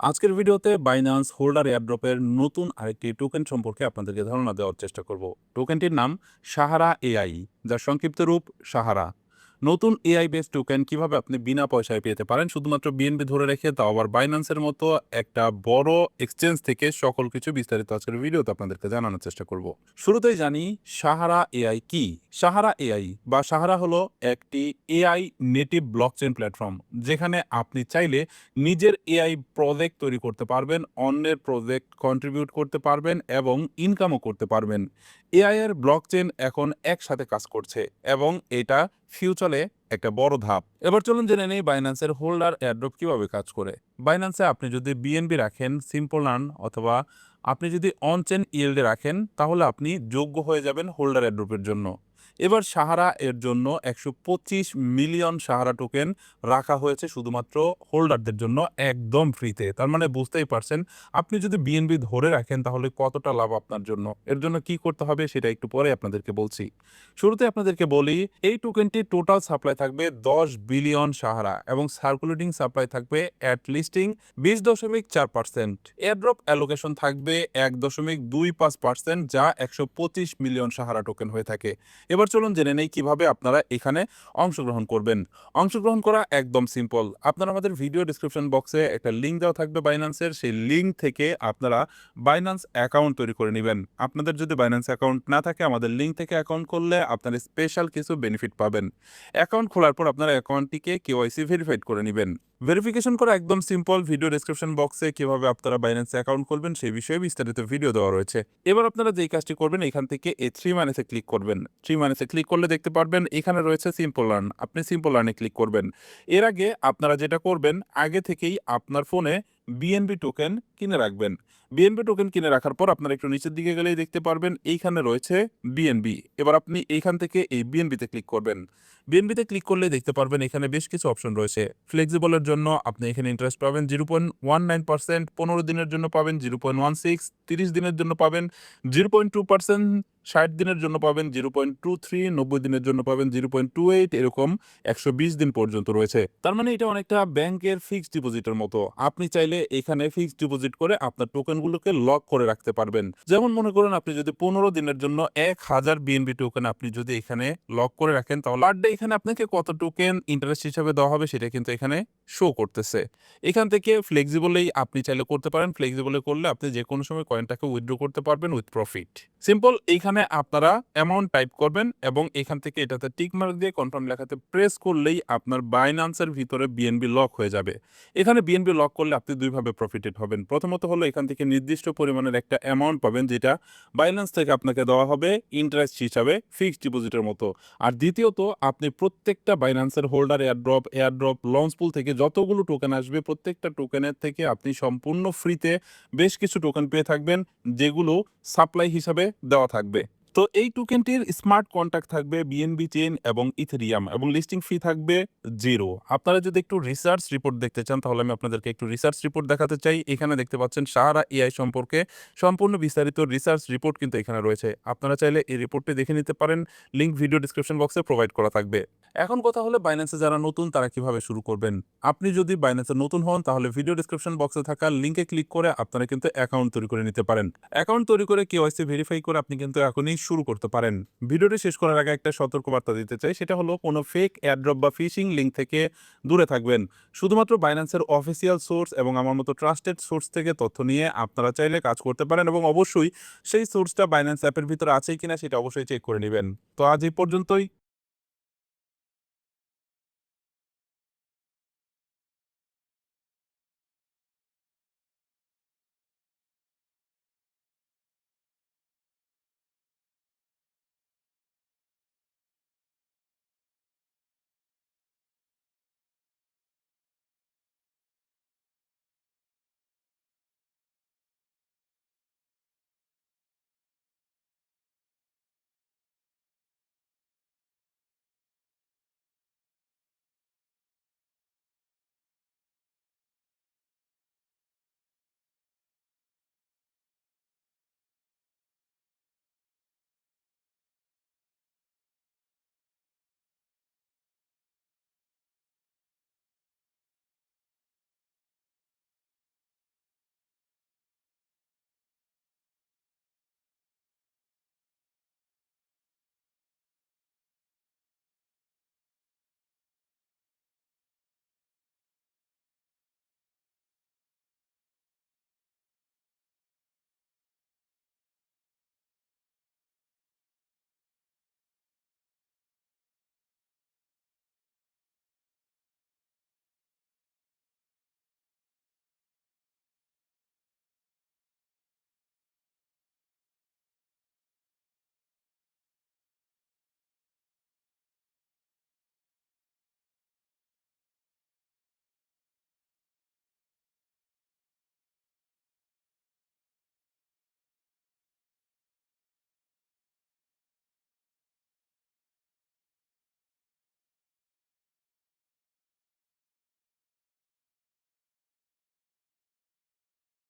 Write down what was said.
আজকের ভিডিওতে Binance holder এয়ারড্রপের নতুন আরেকটি টোকেন সম্পর্কে আপনাদেরকে ধারণা দেওয়ার চেষ্টা করব। টোকেনটির নাম সাহারা এআই যার সংক্ষিপ্ত রূপ সাহারা নতুন এআই বেস টোকেন কীভাবে আপনি বিনা পয়সায় পেতে পারেন? শুধুমাত্র বিএনপি ধরে রেখে তাও আবার বাইন্যান্সের মতো একটা বড় এক্সচেঞ্জ থেকে সকল কিছু বিস্তারিত আজকের ভিডিওতে আপনাদেরকে জানানোর চেষ্টা করব। শুরুতেই জানি সাহারা এআই কি। সাহারা এআই বা সাহারা হলো একটি এআই নেটিভ ব্লকচেন প্ল্যাটফর্ম যেখানে আপনি চাইলে নিজের এআই প্রজেক্ট তৈরি করতে পারবেন, অন্যের প্রজেক্ট কন্ট্রিবিউট করতে পারবেন এবং ইনকামও করতে পারবেন। এআই এর ব্লকচেন এখন একসাথে কাজ করছে এবং এটা ফিউচারে একটা বড় ধাপ। এবার চলুন জেনে নেই বাইন্যান্সের হোল্ডার এয়ারড্রপ কীভাবে কাজ করে। বাইন্যান্সে আপনি যদি বিএনবি রাখেন সিম্পল রান অথবা আপনি যদি অনচেন ইয়েল্ডে রাখেন, তাহলে আপনি যোগ্য হয়ে যাবেন হোল্ডার এয়ারড্রপের জন্য। এবার সাহারা এর জন্য একশো পঁচিশ মিলিয়ন সাহারা টোকেন রাখা হয়েছে শুধুমাত্র হোল্ডারদের জন্য একদম ফ্রিতে তার মানে বুঝতেই পারছেন, আপনি যদি বিএনবি ধরে রাখেন তাহলে কতটা লাভ আপনার জন্য? এর জন্য কি করতে হবে সেটা একটু পরে আপনাদেরকে বলছি। শুরুতে আপনাদেরকে বলি, এই টোকেনটির টোটাল সাপ্লাই থাকবে দশ বিলিয়ন সাহারা এবং সার্কুলেটিং সাপ্লাই থাকবে অ্যাট লিস্টিং বিশ দশমিক চার পার্সেন্ট এয়ারড্রপ অ্যালোকেশন থাকবে এক দশমিক দুই পাঁচ পার্সেন্ট যা একশো পঁচিশ মিলিয়ন সাহারা টোকেন হয়ে থাকে। এবার চলুন জেনে নেই কীভাবে আপনারা এখানে অংশগ্রহণ করবেন। অংশগ্রহণ করা একদম সিম্পল আপনারা আমাদের ভিডিও ডিসক্রিপশন বক্সে একটা লিঙ্ক দেওয়া থাকবে বাইন্যান্সের সেই লিঙ্ক থেকে আপনারা বাইন্যান্স অ্যাকাউন্ট তৈরি করে নেবেন। আপনাদের যদি বাইন্যান্স অ্যাকাউন্ট না থাকে, আমাদের লিঙ্ক থেকে অ্যাকাউন্ট করলে আপনারা স্পেশাল কিছু বেনিফিট পাবেন। অ্যাকাউন্ট খোলার পর আপনারা অ্যাকাউন্টটিকে কেওয়াইসি ভেরিফাইড করে নেবেন। ভেরিফিকেশন করা একদম সিম্পল ভিডিও ডিসক্রিপশন বক্সে কীভাবে আপনারা বাইন্যান্সে অ্যাকাউন্ট করবেন সেই বিষয়ে বিস্তারিত ভিডিও দেওয়া রয়েছে। এবার আপনারা যেই কাজটি করবেন, এখান থেকে এই থ্রি মাইনাসে ক্লিক করবেন। থ্রি মাইনাসে ক্লিক করলে দেখতে পারবেন এখানে রয়েছে সিম্পল লার্ন আপনি সিম্পল লার্নে ক্লিক করবেন। এর আগে আপনারা যেটা করবেন, আগে থেকেই আপনার ফোনে বিএনবি টোকেন কিনে রাখবেন। বিএনবি টোকেন কিনে রাখার পর আপনারা একটু নিচের দিকে গেলেই দেখতে পারবেন, এইখানে রয়েছে বিএনবি এবার আপনি এইখান থেকে এই বিএনবিতে ক্লিক করবেন। বিএনবিতে ক্লিক করলে দেখতে পারবেন এখানে বেশ কিছু অপশন রয়েছে। ফ্লেক্সিবলের জন্য আপনি এখানে ইন্টারেস্ট পাবেন zero point one nine percent পনেরো দিনের জন্য পাবেন জিরো পয়েন্ট ওয়ান সিক্স তিরিশ দিনের জন্য পাবেন জিরো পয়েন্ট টু পার্সেন্ট ষাট দিনের জন্য পাবেন জিরো পয়েন্ট টু থ্রি, নব্বই দিনের জন্য পাবেন জিরো পয়েন্ট টু এইট, এরকম একশো বিশ দিন পর্যন্ত রয়েছে। তার মানে এটা অনেকটা ব্যাংকের ফিক্সড ডিপোজিটের মতো। আপনি চাইলে এখানে ফিক্সড ডিপোজিট করে আপনার টোকেনগুলোকে লক করে রাখতে পারবেন। যেমন মনে করেন আপনি যদি পনেরো দিনের জন্য এক হাজার বিএনবি টোকেন আপনি যদি এখানে লক করে রাখেন, তাহলে পার ডে এখানে আপনাকে কত টোকেন ইন্টারেস্ট হিসাবে দেওয়া হবে সেটা কিন্তু এখানে শো করতেছে। এখান থেকে ফ্লেক্সিবলেই আপনি চাইলে করতে পারেন। ফ্লেক্সিবলে করলে আপনি যে কোনো সময় কয়েনটাকে উইথড্র করতে পারবেন উইথ প্রফিট সিম্পল এইখানে আপনারা অ্যামাউন্ট টাইপ করবেন এবং এখান থেকে এটাতে টিক মার্ক দিয়ে কনফার্ম লেখাতে প্রেস করলেই আপনার বাইনান্সের ভিতরে বিএনবি লক হয়ে যাবে। এখানে বিএনবি লক করলে আপনি দুইভাবে প্রফিটেড হবেন। প্রথমত হলো এখান থেকে নির্দিষ্ট পরিমাণের একটা অ্যামাউন্ট পাবেন যেটা বাইন্যান্স থেকে আপনাকে দেওয়া হবে ইন্টারেস্ট হিসাবে ফিক্সড ডিপোজিটের মতো। আর দ্বিতীয়ত, আপনি প্রত্যেকটা বাইনান্সের holder airdrop airdrop launch pool থেকে যতগুলো টোকেন আসবে, প্রত্যেকটা টোকেনের থেকে আপনি সম্পূর্ণ ফ্রিতে বেশ কিছু টোকেন পেয়ে থাকবেন, যেগুলো সাপ্লাই হিসাবে দেওয়া থাকবে। তো এই টোকেনটির স্মার্ট কন্ট্যাক্ট থাকবে বিএনবি চেন এবং ইথেরিয়াম এবং লিস্টিং ফি থাকবে জিরো আপনারা যদি একটু রিসার্চ রিপোর্ট দেখতে চান, তাহলে আমি আপনাদেরকে একটু রিসার্চ রিপোর্ট দেখাতে চাই। এখানে দেখতে পাচ্ছেন সাহারা এআই সম্পর্কে সম্পূর্ণ বিস্তারিত রিসার্চ রিপোর্ট কিন্তু এখানে রয়েছে। আপনারা চাইলে এই রিপোর্টটি দেখে নিতে পারেন। লিঙ্ক ভিডিও ডিসক্রিপশন বক্সে প্রোভাইড করা থাকবে। এখন কথা হলে বাইন্যান্সে যারা নতুন, তারা কীভাবে শুরু করবেন? আপনি যদি বাইন্যান্সে নতুন হন, তাহলে ভিডিও ডিসক্রিপশন বক্সে থাকা লিঙ্কে ক্লিক করে আপনারা কিন্তু অ্যাকাউন্ট তৈরি করে নিতে পারেন। অ্যাকাউন্ট তৈরি করে কেওয়াইসি ভেরিফাই করে আপনি কিন্তু এখনই শুরু করতে পারেন। ভিডিওটি শেষ করার আগে একটা সতর্কবার্তা দিতে চাই, সেটা হলো কোনো ফেক অ্যাড্রপ বা ফিশিং লিঙ্ক থেকে দূরে থাকবেন। শুধুমাত্র বাইন্যান্সের অফিসিয়াল সোর্স এবং আমার মতো ট্রাস্টেড সোর্স থেকে তথ্য নিয়ে আপনারা চাইলে কাজ করতে পারেন এবং অবশ্যই সেই সোর্সটা বাইন্যান্স অ্যাপের ভিতরে আছে কিনা সেটা অবশ্যই চেক করে নেবেন। তো আজ এই পর্যন্তই।